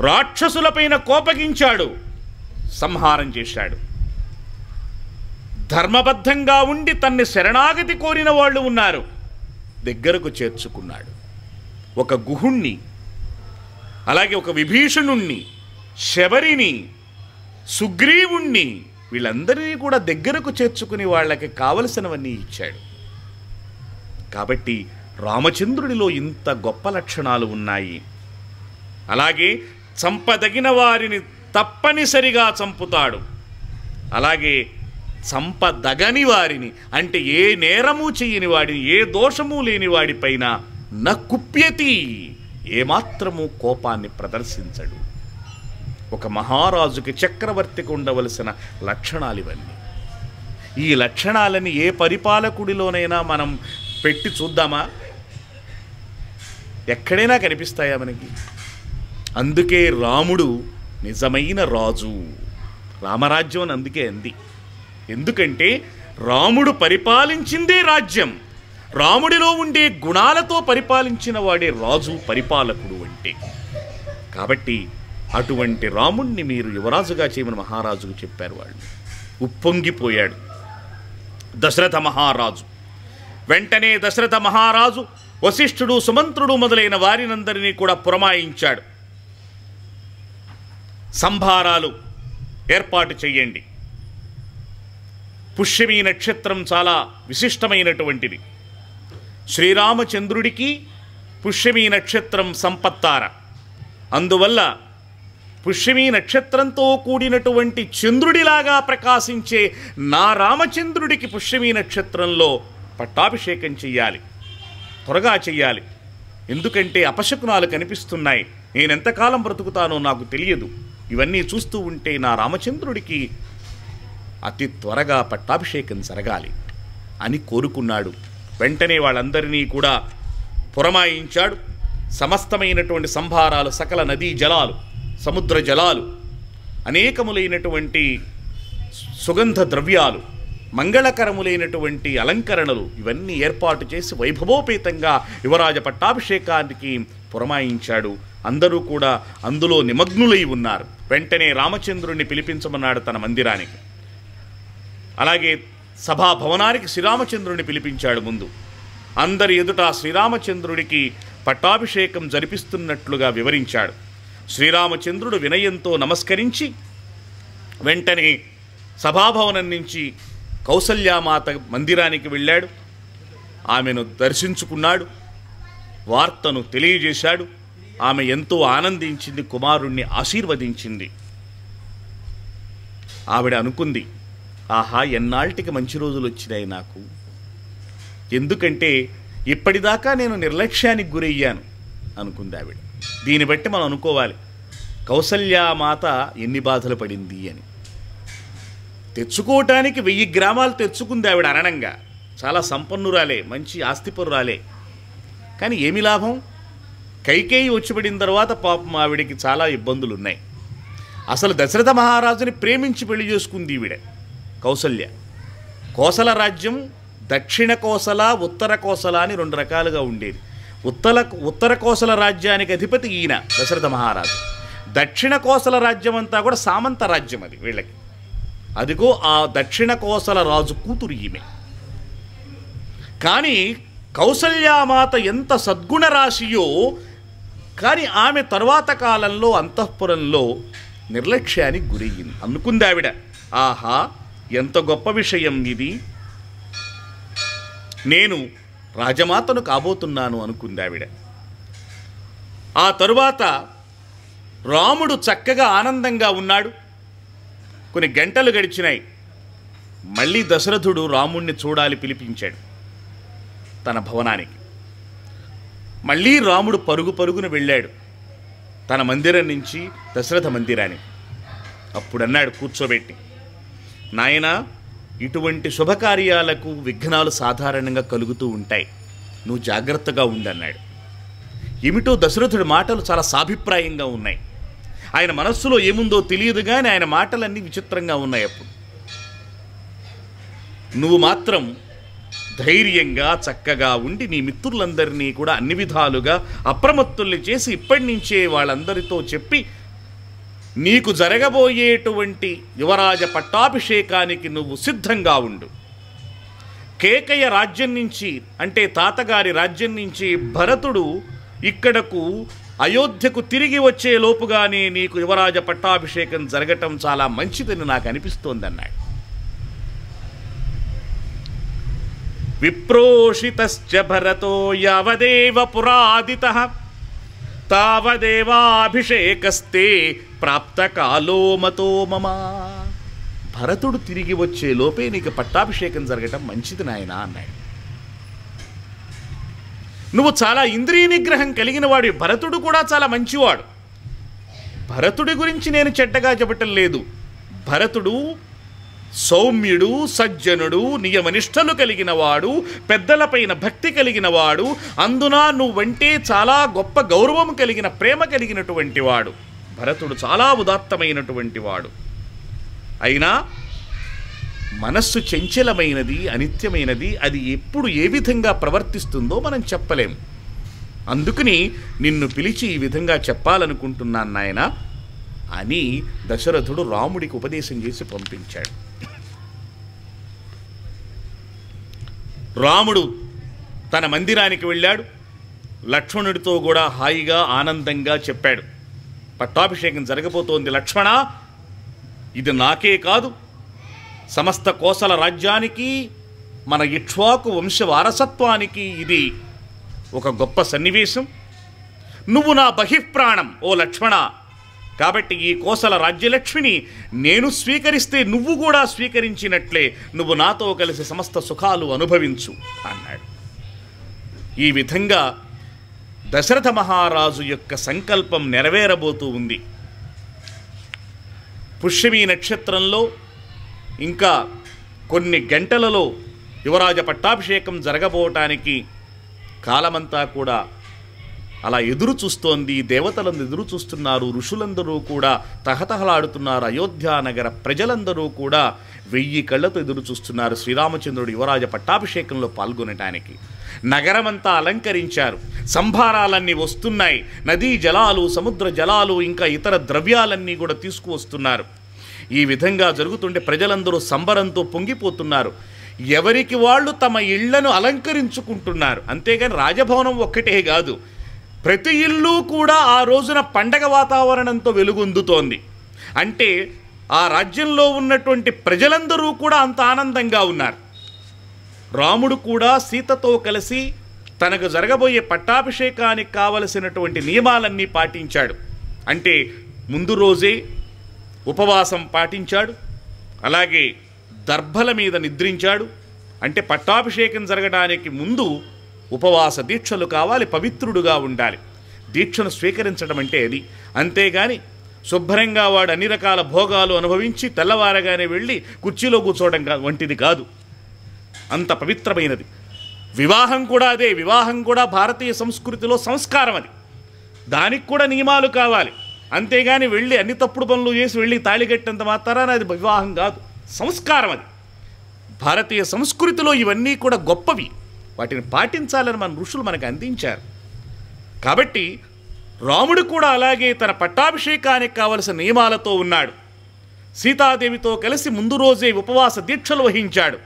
రాక్షసులపైన కోపగించాడు సంహారం చేశాడు. ధర్మబద్ధంగా ఉండి తన్ని శరణాగతి కోరిన వాళ్ళు ఉన్నారు. దగ్గరకు చేర్చుకున్నాడు. ఒక గుహుణ్ణి అలాగే ఒక విభీషణుణ్ణి శబరిని సుగ్రీవుణ్ణి వీళ్ళందరినీ కూడా దగ్గరకు చేర్చుకుని వాళ్ళకి కావలసినవన్నీ ఇచ్చాడు. కాబట్టి రామచంద్రుడిలో ఇంత గొప్ప లక్షణాలు ఉన్నాయి. అలాగే చంపదగిన వారిని తప్పనిసరిగా చంపుతాడు. అలాగే చంపదగని వారిని అంటే ఏ నేరము చేయని వాడిని ఏ దోషము లేని వాడిపైన న కుప్యతి ఏమాత్రము కోపాన్ని ప్రదర్శించడు. ఒక మహారాజుకి చక్రవర్తికి ఉండవలసిన లక్షణాలు ఇవన్నీ ఈ లక్షణాలని ఏ పరిపాలకుడిలోనైనా మనం పెట్టి చూద్దామా? ఎక్కడైనా కనిపిస్తాయా మనకి? అందుకే రాముడు నిజమైన రాజు. రామరాజ్యం అని అందుకే అంది. ఎందుకంటే రాముడు పరిపాలించిందే రాజ్యం. రాముడిలో ఉండే గుణాలతో పరిపాలించిన వాడే రాజు పరిపాలకుడు అంటే. కాబట్టి అటువంటి రాముణ్ణి మీరు యువరాజుగా చేయమని మహారాజుకు చెప్పారు వాళ్ళు. ఉప్పొంగిపోయాడు. దశరథ మహారాజు. వెంటనే దశరథ మహారాజు వశిష్ఠుడు సుమంత్రుడు మొదలైన వారినందరినీ కూడా పురమాయించాడు. సంభారాలు ఏర్పాటు చేయండి పుష్యమి నక్షత్రం చాలా విశిష్టమైనటువంటిది. శ్రీరామచంద్రుడికి పుష్యమీ నక్షత్రం సంపత్తార. అందువల్ల పుష్యమి నక్షత్రంతో కూడినటువంటి చంద్రుడిలాగా ప్రకాశించే నా రామచంద్రుడికి పుష్యమీ నక్షత్రంలో పట్టాభిషేకం చెయ్యాలి. త్వరగా చెయ్యాలి. ఎందుకంటే అపశకునాలు కనిపిస్తున్నాయి. నేను ఎంతకాలం బ్రతుకుతానో నాకు తెలియదు. ఇవన్నీ చూస్తూ ఉంటే నా రామచంద్రుడికి అతి త్వరగా పట్టాభిషేకం జరగాలి అని కోరుకున్నాడు. వెంటనే వాళ్ళందరినీ కూడా పురమాయించాడు. సమస్తమైనటువంటి సంభారాలు సకల నదీ జలాలు సముద్ర జలాలు అనేకములైనటువంటి సుగంధ ద్రవ్యాలు మంగళకరములైనటువంటి అలంకరణలు ఇవన్నీ ఏర్పాటు చేసి వైభవోపేతంగా యువరాజ పట్టాభిషేకానికి పురమాయించాడు. అందరూ కూడా అందులో నిమగ్నులై ఉన్నారు. వెంటనే రామచంద్రుణ్ణి పిలిపించమన్నాడు తన మందిరానికి. అలాగే సభాభవనానికి శ్రీరామచంద్రుడిని పిలిపించాడు ముందు. అందరి ఎదుట శ్రీరామచంద్రుడికి పట్టాభిషేకం జరిపిస్తున్నట్లుగా వివరించాడు. శ్రీరామచంద్రుడు వినయంతో నమస్కరించి వెంటనే సభాభవనం నుంచి కౌసల్యామాత మందిరానికి వెళ్ళాడు. ఆమెను దర్శించుకున్నాడు. వార్తను తెలియజేశాడు. ఆమె ఎంతో ఆనందించింది. కుమారుణ్ణి ఆశీర్వదించింది. ఆవిడ అనుకుంది ఆహా ఎన్నాళ్ళకి మంచి రోజులు వచ్చినాయి నాకు. ఎందుకంటే ఇప్పటిదాకా నేను నిర్లక్ష్యానికి గురయ్యాను అనుకుంది ఆవిడ. దీన్ని బట్టి మనం అనుకోవాలి. కౌసల్యామాత ఎన్ని బాధలు పడింది అని. తెచ్చుకోవటానికి వెయ్యి గ్రామాలు తెచ్చుకుంది ఆవిడ అరణంగా చాలా సంపన్నురాలే మంచి ఆస్తిపరురాలే. కానీ ఏమి లాభం? కైకేయి వచ్చిపడిన తర్వాత పాపం ఆవిడికి చాలా ఇబ్బందులు ఉన్నాయి అసలు దశరథ మహారాజుని ప్రేమించి పెళ్ళి చేసుకుంది ఈవిడ కౌసల్య. కోసల రాజ్యం దక్షిణ కోసల ఉత్తర కోసల అని రెండు రకాలుగా ఉండేది. ఉత్తర ఉత్తర కోసల రాజ్యానికి అధిపతి ఈయన దశరథ మహారాజు. దక్షిణ కోసల రాజ్యం అంతా కూడా సామంత రాజ్యం అది వీళ్ళకి. అదిగో ఆ దక్షిణ కోసల రాజు కూతురు ఈమె. కానీ కౌసల్యామాత ఎంత సద్గుణ రాశియో కానీ ఆమె తరువాత కాలంలో అంతఃపురంలో నిర్లక్ష్యానికి గురయ్యింది అనుకుంది ఆవిడ ఆహా ఎంత గొప్ప విషయం ఇది. నేను రాజమాతను కాబోతున్నాను అనుకుంది ఆవిడ ఆ తరువాత రాముడు చక్కగా ఆనందంగా ఉన్నాడు. కొన్ని గంటలు గడిచినాయి. మళ్ళీ దశరథుడు రాముణ్ణి చూడాలి పిలిపించాడు తన భవనానికి. మళ్ళీ రాముడు పరుగు పరుగున వెళ్ళాడు. తన మందిరం నుంచి దశరథ మందిరానికి. అప్పుడు అన్నాడు కూర్చోబెట్టి నాయనా ఇటువంటి శుభకార్యాలకు విఘ్నాలు సాధారణంగా కలుగుతూ ఉంటాయి. నువ్వు జాగ్రత్తగా ఉండన్నాడు ఏమిటో దశరథుడి మాటలు చాలా సాభిప్రాయంగా ఉన్నాయి. ఆయన మనస్సులో ఏముందో తెలియదు కానీ ఆయన మాటలన్నీ విచిత్రంగా ఉన్నాయి అప్పుడు. నువ్వు మాత్రం ధైర్యంగా చక్కగా ఉండి నీ మిత్రులందరినీ కూడా అన్ని విధాలుగా అప్రమత్తుల్ని చేసి ఇప్పటి నుంచే వాళ్ళందరితో చెప్పి నీకు జరగబోయేటువంటి యువరాజ పట్టాభిషేకానికి నువ్వు సిద్ధంగా ఉండు. కేకయ్య రాజ్యం నుంచి అంటే తాతగారి రాజ్యం నుంచి భరతుడు ఇక్కడకు అయోధ్యకు తిరిగి వచ్చే లోపుగానే నీకు యువరాజ పట్టాభిషేకం జరగటం చాలా మంచిదని నాకు అనిపిస్తోందన్నాడు. విప్రోషితశ్చ భరతో యావదేవ పురాదిత తావదేవాభిషేకస్తే ప్రాప్తకాలో మతో మమ. భరతుడు తిరిగి వచ్చే లోపే నీకు పట్టాభిషేకం జరగటం మంచిది నాయన అన్నాడు. నువ్వు చాలా ఇంద్రియ నిగ్రహం కలిగిన వాడి భరతుడు కూడా చాలా మంచివాడు. భరతుడి గురించి నేను చెడ్డగా చెప్పటం లేదు. భరతుడు సౌమ్యుడు సజ్జనుడు నియమనిష్టలు కలిగిన వాడు పెద్దలపైన భక్తి కలిగిన వాడు అందున నువ్వంటే చాలా గొప్ప గౌరవం కలిగిన ప్రేమ కలిగినటువంటి వాడు. భరతుడు చాలా ఉదాత్తమైనటువంటి వాడు. అయినా మనస్సు చంచలమైనది అనిత్యమైనది అది ఎప్పుడు ఏ విధంగా ప్రవర్తిస్తుందో మనం చెప్పలేం. అందుకని నిన్ను పిలిచి ఈ విధంగా చెప్పాలనుకుంటున్నాను నాయన అని దశరథుడు రాముడికి ఉపదేశం చేసి పంపించాడు. రాముడు తన మందిరానికి వెళ్ళాడు. లక్ష్మణుడితో కూడా హాయిగా ఆనందంగా చెప్పాడు. పట్టాభిషేకం జరగబోతోంది లక్ష్మణ. ఇది నాకే కాదు. సమస్త కోసల రాజ్యానికి మన ఇక్ష్వాకు వంశ వారసత్వానికి ఇది ఒక గొప్ప సన్నివేశం. నువ్వు నా బహిప్రాణం ఓ లక్ష్మణ. కాబట్టి ఈ కోసల రాజ్యలక్ష్మిని నేను స్వీకరిస్తే నువ్వు కూడా స్వీకరించినట్లే నువ్వు నాతో కలిసి సమస్త సుఖాలు అనుభవించు అన్నాడు. ఈ విధంగా దశరథ మహారాజు యొక్క సంకల్పం నెరవేరబోతూ ఉంది. పుష్యమి నక్షత్రంలో ఇంకా కొన్ని గంటలలో యువరాజ పట్టాభిషేకం జరగబోవటానికి కాలమంతా కూడా అలా ఎదురు చూస్తోంది. దేవతలందరూ ఎదురు చూస్తున్నారు. ఋషులందరూ కూడా తహతహలాడుతున్నారు. అయోధ్య నగర ప్రజలందరూ కూడా వెయ్యి కళ్ళతో ఎదురు చూస్తున్నారు శ్రీరామచంద్రుడు యువరాజ పట్టాభిషేకంలో పాల్గొనటానికి. నగరమంతా అలంకరించారు. సంభారాలన్నీ వస్తున్నాయి. నదీ జలాలు సముద్ర జలాలు ఇంకా ఇతర ద్రవ్యాలన్నీ కూడా తీసుకువస్తున్నారు. ఈ విధంగా జరుగుతుంటే ప్రజలందరూ సంబరంతో పొంగిపోతున్నారు. ఎవరికి వాళ్ళు తమ ఇళ్ళను అలంకరించుకుంటున్నారు. అంతేగాని రాజభవనం ఒక్కటే కాదు. ప్రతి ఇల్లు కూడా ఆ రోజున పండగ వాతావరణంతో వెలుగొందుతోంది. అంటే ఆ రాజ్యంలో ఉన్నటువంటి ప్రజలందరూ కూడా అంత ఆనందంగా ఉన్నారు. రాముడు కూడా సీతతో కలిసి తనకు జరగబోయే పట్టాభిషేకానికి కావలసినటువంటి నియమాలన్నీ పాటించాడు. అంటే ముందు రోజే ఉపవాసం పాటించాడు. అలాగే దర్భల మీద నిద్రించాడు. అంటే పట్టాభిషేకం జరగడానికి ముందు ఉపవాస దీక్షలు కావాలి పవిత్రుడుగా ఉండాలి. దీక్షను స్వీకరించడం అంటే అది. అంతేగాని శుభ్రంగా వాడు అన్ని రకాల భోగాలు అనుభవించి తెల్లవారగానే వెళ్ళి కుర్చీలో కూర్చోవడం వంటిది కాదు. అంత పవిత్రమైనది. వివాహం కూడా అదే. వివాహం కూడా భారతీయ సంస్కృతిలో సంస్కారం అది. దానికి కూడా నియమాలు కావాలి. అంతేగాని వెళ్ళి అన్ని తప్పుడు పనులు చేసి వెళ్ళి తాళిగట్టంత మాత్రాన అది వివాహం కాదు. సంస్కారం అది. భారతీయ సంస్కృతిలో ఇవన్నీ కూడా గొప్పవి. వాటిని పాటించాలని మన ఋషులు మనకు అందించారు. కాబట్టి రాముడు కూడా అలాగే తన పట్టాభిషేకానికి కావలసిన నియమాలతో ఉన్నాడు. సీతాదేవితో కలిసి ముందు రోజే ఉపవాస దీక్షలు వహించాడు.